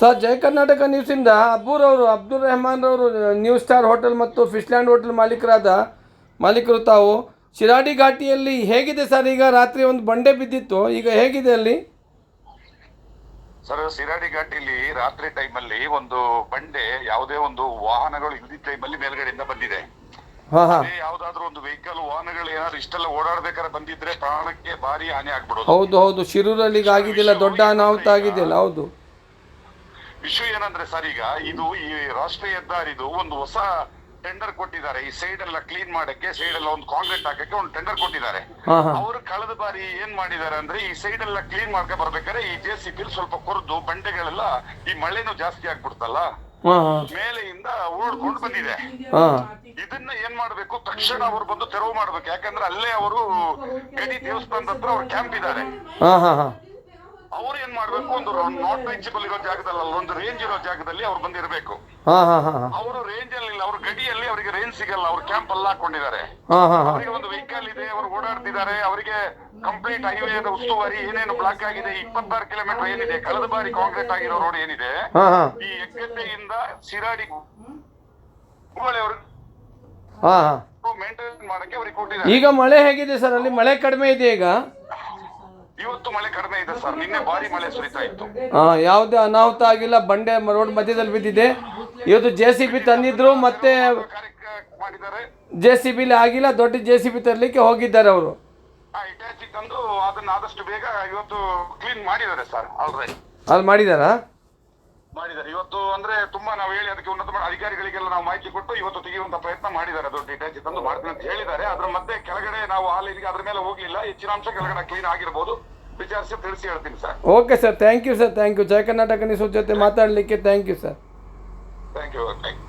Sir ಜಯ ಕರ್ನಾಟಕ ನ್ಯೂಸಿಂದ ಅಬ್ಬೂರ್ ಅವರು ಅಬ್ದುಲ್ ರೆಹಮಾನ್ ಅವರು new star hotel ಮತ್ತು ಫಿಶ್ಲ್ಯಾಂಡ್ ಹೋಟೆಲ್ ಮಾಲೀಕರಾದ ಮಾಲೀಕರು ತಾವು ಶಿರಾಡಿ ಘಾಟಿಯಲ್ಲಿ ಹೇಗಿದೆ ಸರ್? ಈಗ ರಾತ್ರಿ ಒಂದು ಬಂಡೆ ಬಿದ್ದಿತ್ತು. ಈಗ ಹೇಗಿದೆ ಅಲ್ಲಿ? ಸರ್ ಶಿರಾಡಿ ಘಾಟಿಲಿ ರಾತ್ರಿ ಟೈಮಲ್ಲಿ ಒಂದು ಬಂಡೆ ಯಾವುದೇ ಒಂದು ವಾಹನಗಳು ಇಲ್ದಿದ್ದ ಟೈಮಲ್ಲಿ ಮೇಲ್ಗಡೆಯಿಂದ ಬಂದಿದೆ. ಅದೇ ಯಾವ್ದಾದ್ರು ಒಂದು ವೆಹಿಕಲ್ ವಾಹನಗಳು ಏನಾದ್ರು ಇಷ್ಟೆಲ್ಲ ಓಡಾಡ್ಬೇಕಾದ್ರೆ ಬಂದಿದ್ರೆ ಪ್ರಾಣಕ್ಕೆ ಭಾರಿ ಹಾನಿ ಆಗ್ಬಿಡೋದು. ಹೌದು ಹೌದು. ಶಿರೂರಲ್ಲಿ ಈಗ ಆಗಿದ್ದಿಲ್ಲ ದೊಡ್ಡ ಅನಾಹುತ ಆಗಿದೆಯಲ್ಲ ಹೌದು. ವಿಷಯ ಏನಂದ್ರೆ ಸರ್ ಈಗ ಇದು ಈ ರಾಷ್ಟ್ರೀಯ ಹೆದ್ದಾರಿದು ಒಂದು ಹೊಸ ಟೆಂಡರ್ ಕೊಟ್ಟಿದ್ದಾರೆ. ಈ ಸೈಡ್ ಎಲ್ಲ ಕ್ಲೀನ್ ಮಾಡಕ್ಕೆ ಸೈಡ್ ಎಲ್ಲ ಒಂದು ಕಾಂಕ್ರೀಟ್ ಹಾಕಕ್ಕೆ ಒಂದು ಟೆಂಡರ್ ಕೊಟ್ಟಿದ್ದಾರೆ. ಅವರು ಕಳೆದ ಬಾರಿ ಏನ್ ಮಾಡಿದ್ದಾರೆ ಅಂದ್ರೆ ಈ ಸೈಡ್ ಎಲ್ಲ ಕ್ಲೀನ್ ಮಾಡ್ಕೊ ಬರ್ಬೇಕಾದ್ರೆ ಈ ಜೆ ಸಿ ಸ್ವಲ್ಪ ಕೊರ್ದು ಬಂಡೆಗಳೆಲ್ಲ ಈ ಮಳೆನೂ ಜಾಸ್ತಿ ಆಗ್ಬಿಡ್ತಲ್ಲ? ಮೇಲೆಯಿಂದ ಓಡ್ಕೊಂಡು ಬಂದಿದೆ. ಇದನ್ನ ಏನ್ ಮಾಡ್ಬೇಕು? ತಕ್ಷಣ ಅವ್ರು ಬಂದು ತೆರವು ಮಾಡ್ಬೇಕು. ಯಾಕಂದ್ರೆ ಅಲ್ಲೇ ಅವರು ಗಡಿ ದೇವಸ್ಥಾನದ ಹತ್ರ ಅವ್ರ ಕ್ಯಾಂಪ್ ಇದ್ದಾರೆ. ಅವ್ರು ಏನ್ ಮಾಡ್ಬೇಕು? ಒಂದು ನಾಟ್ ರೀಚಬಲ್ ಇರೋ ಜಾಗದಲ್ಲಿ ಅಲ್ಲ ಒಂದು ರೇಂಜ್ ಇರೋ ಜಾಗದಲ್ಲಿ ಅವ್ರು ಬಂದಿರಬೇಕು. ಹಾ ಹಾಂ ಹಾಂ ಹಾಂ. ಅವರು ರೇಂಜ್ ಅಲ್ಲಿ ಇಲ್ಲ ಅವ್ರ ಗಡಿಯಲ್ಲಿ ಅವರಿಗೆ ರೇಂಜ್ ಸಿಗಲ್ಲ ಅವ್ರ ಕ್ಯಾಂಪ್ ಅಲ್ಲಿ ಹಾಕೊಂಡಿದ್ದಾರೆ. ಹಾ ಹಾಂ ಹಾಂ. ಅವರಿಗೆ ಒಂದು ವೆಹಿಕಲ್ ಇದೆ ಅವರು ಓಡಾಡ್ತಿದ್ದಾರೆ ಅವರಿಗೆ ಕಂಪ್ಲೀಟ್ ಹೈವೇ ಉಸ್ತುವಾರಿ ಏನೇನು ಬ್ಲಾಕ್ ಆಗಿದೆ ಇಪ್ಪತ್ತಾರು ಕಿಲೋಮೀಟರ್ ಏನಿದೆ ಕಳೆದ ಬಾರಿ ಕಾಂಕ್ರೀಟ್ ಆಗಿರೋ ರೋಡ್ ಏನಿದೆ ಹಾಂ ಹಾಂ. ಈ ಎಗ್ಗಟ್ಟೆಯಿಂದ ಸಿರಾಡಿ ಹಾಂ ಮೇಂಟೈನ್ ಮಾಡಕ್ಕೆ ಅವ್ರಿಗೆ ಕೊಟ್ಟಿದ್ದಾರೆ. ಈಗ ಮಳೆ ಹೇಗಿದೆ ಸರ್? ಅಲ್ಲಿ ಮಳೆ ಕಡಿಮೆ ಇದೆ ಈಗ. ಇವತ್ತು ಮಳೆ ಕಡಿಮೆ ಇದೆ ಸರ್. ನಿನ್ನೆ ಭಾರಿ ಮಳೆ ಸುರಿತಾ ಇತ್ತು. ಹಾಂ ಯಾವುದೇ ಅನಾಹುತ ಆಗಿಲ್ಲ ಬಂಡೆ ರೋಡ್ ಮಧ್ಯದಲ್ಲಿ ಬಿದ್ದಿದೆ. ಇವತ್ತು ಜೆ ಸಿ ಬಿ ತಂದಿದ್ರು ಮತ್ತೆ ಮಾಡಿದ್ದಾರೆ ಜೆ ಸಿ ಬಿಲಿ ಆಗಿಲ್ಲ ದೊಡ್ಡ ಜೆ ಸಿ ಬಿ ತರಲಿಕ್ಕೆ ಹೋಗಿದ್ದಾರೆ ಅವರು. ಆ ಇಟಾಚಿ ತಂದು ಅದನ್ನ ಆದಷ್ಟು ಬೇಗ ಇವತ್ತು ಕ್ಲೀನ್ ಮಾಡಿದ್ದಾರೆ ಸರ್ ಆಲ್ರೆಡಿ ಅಲ್ಲಿ ಮಾಡಿದಾರಾ? ಮಾಡಿದ್ದಾರೆ. ಇವತ್ತು ಅಂದ್ರೆ ತುಂಬಾ ನಾವು ಹೇಳಿ ಅದಕ್ಕೆ ಉನ್ನತ ಮಟ್ಟ ಅಧಿಕಾರಿಗಳಿಗೆಲ್ಲ ನಾವು ಮಾಹಿತಿ ಕೊಟ್ಟು ಇವತ್ತು ತೆಗೆಯುವಂತ ಪ್ರಯತ್ನ ಮಾಡಿದ್ದಾರೆ. ದೊಡ್ಡ ಇಟ್ಯಾಚಿ ತಂದು ಮಾಡ್ತೀನಿ ಅಂತ ಹೇಳಿದ್ದಾರೆ. ಅದ್ರ ಮತ್ತೆ ಕೆಳಗಡೆ ನಾವು ಹಾಲಿಗೆ ಅದ್ರ ಮೇಲೆ ಹೋಗ್ಲಿಲ್ಲ. ಹೆಚ್ಚಿನ ಅಂಶ ಕೆಳಗಡೆ ಕ್ಲೀನ್ ಆಗಿರ್ಬೋದು. ವಿಚಾರಿಸಿ ತಿಳಿಸಿ ಹೇಳ್ತೀನಿ sir okay sir thank you sir thank you Jaya Karnataka news ಜೊತೆ ಮಾತಾಡಲಿಕ್ಕೆ thank you sir thank you thank you